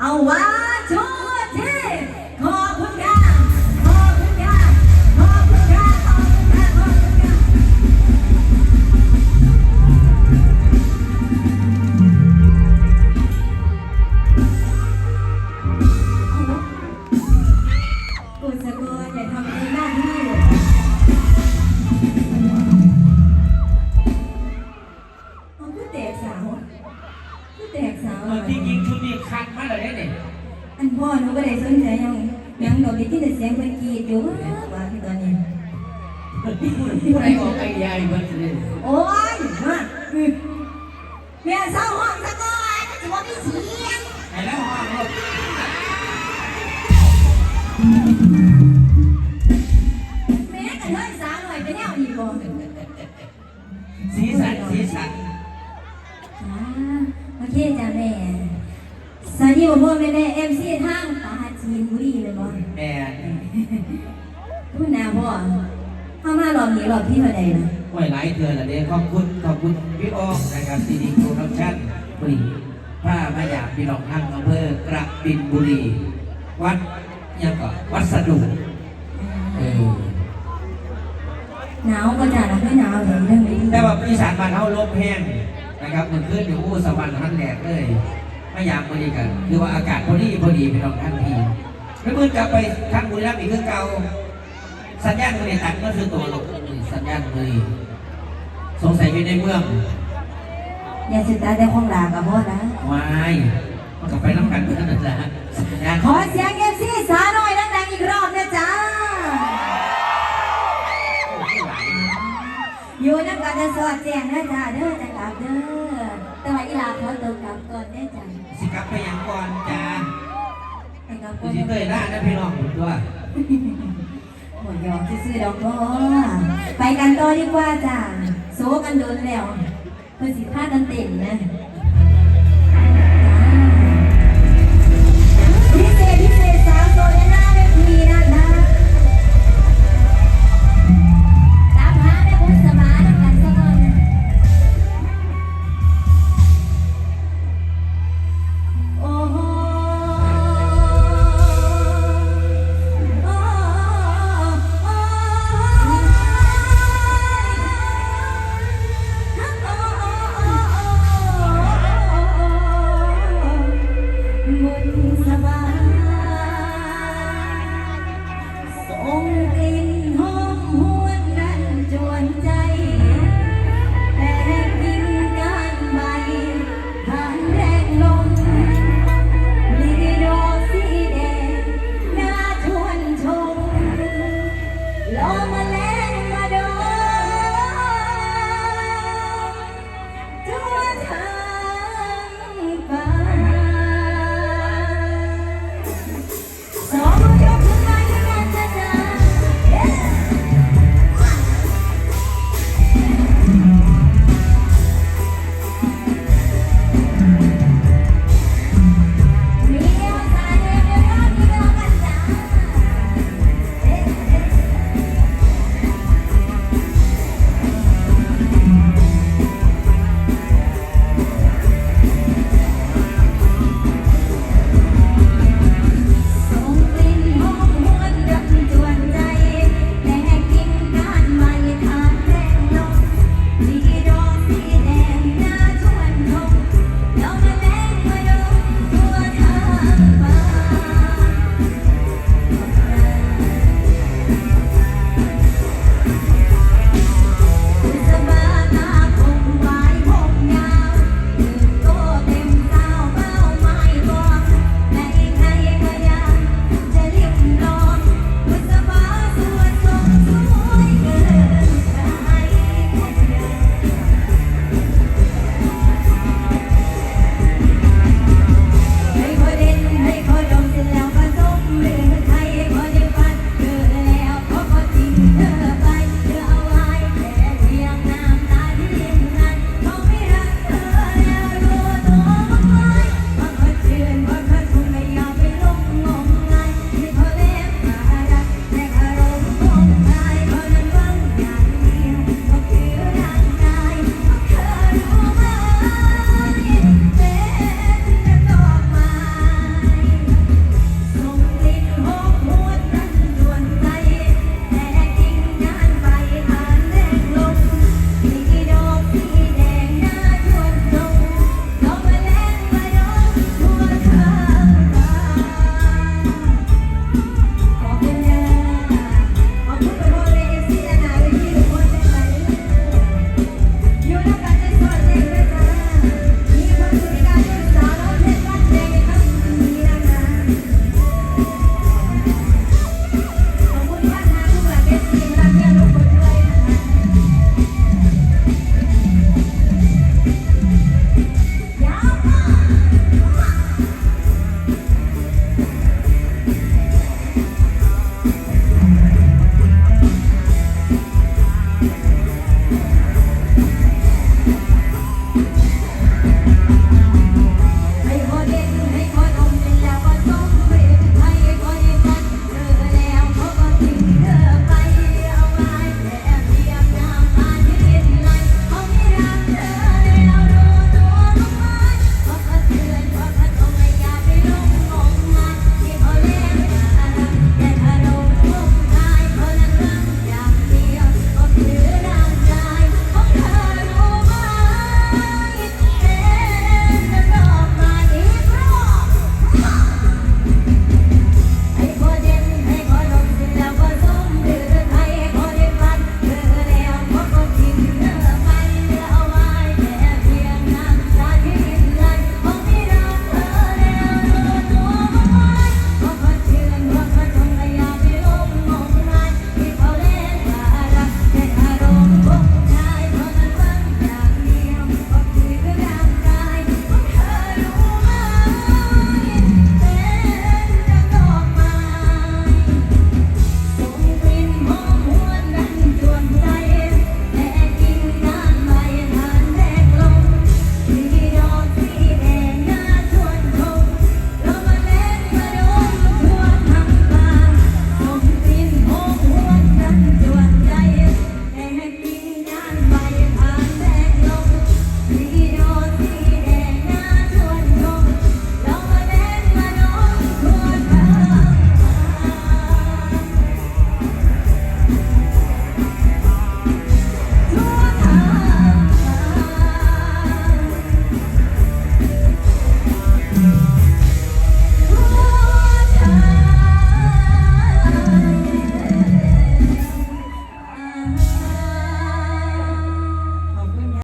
เอาเผู้ใดออกไอเดียอีกวันนึงโอ้ยฮะเมียเศร้าห้องสะกอนจะว่าไม่เสียงไอ้แล้วห้อง คุณขอบคุณพี่อ้อมนะครับซีดีโปรดักชั่นบุรีพระมาอยากพี่น้องทั้งอำเภอกระบินบุรี วัดยังก็วัดสะดุเออหนาวก็จ้ะนะไม่หนาวเลยเรื่องนี้แต่ว่าอีสานบ้านเฮาลมแห้งนะครับมันขึ้นอยู่อู้สวรรค์ท่านแหลกเลยไม่อยากพอดีกันคือว่าอากาศพอดีพอดีพี่น้องท่านทีแล้วมือกลับไปทางบุรีรัมย์อีกคือเก่าสัญญาณมือนี่ตัดก็คือตัวลงสัญญาณมือนี่ สงสัยอยู่ในเมืองอย่าสุดตาแต่ของลากับพ่อนะ วายมันกลับไปน้ำกันเพื่อนนั่นแหละสัญญาณขอเสียงเอฟซีสาหน่อยดังๆอีกรอบนะจ๊ะ อยู่น้ำกันจะสอดแจ้งนะจ๊ะเด้อจะกลับเด้อแต่ว่าอีหลาขอตัวกลับก่อนแน่จ้ะสิกลับไปยังก่อนจ้าไปกลับดูก่อนสิเตยหน้านะพี่น้องผมตัวหมดยอมซื้อๆดอกพ่อไปกันต่อดีกว่าจ้ะ โซกันโดนแล้วเพื่อสิพากันเต้นนะ ที่สบาย